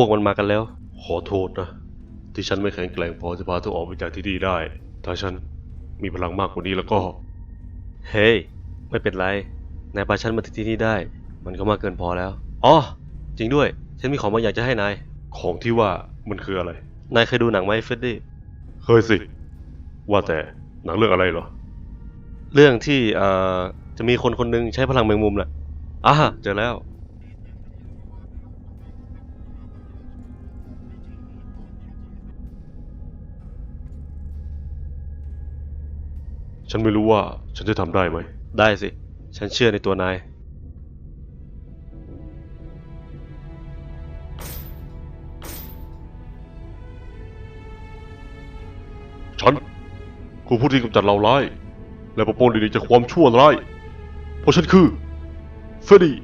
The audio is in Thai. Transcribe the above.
วกมันมากันแล้ว ขอโทษนะ ที่ฉันไม่แข็งแกร่งพอจะพาเธอออกไปจากที่นี่ได้ ถ้าฉันมีพลังมากกว่านี้แล้วก็ เฮ้ย ไม่เป็นไร นายพาฉันมาถึงที่นี่ได้ มันก็มากเกินพอแล้ว อ๋อ จริงด้วย ฉันมีของบางอย่างจะให้นาย ของที่ว่ามันคืออะไร นายเคยดูหนังไหมเฟรดดี้ เคยสิ ว่าแต่หนังเรื่องอะไรเหรอ เรื่องที่เอ่อจะมีคนคนหนึงใช้พลังแมงมุมแหละอะเจอแล้ว ฉันไม่รู้ว่าฉันจะทำได้ไหม ได้สิ ฉันเชื่อในตัวนาย ฉันคือผู้ที่กำจัดเหล่าร้าย และปกป้องเด็กๆจากความชั่วร้าย เพราะฉันคือเฟรดดี้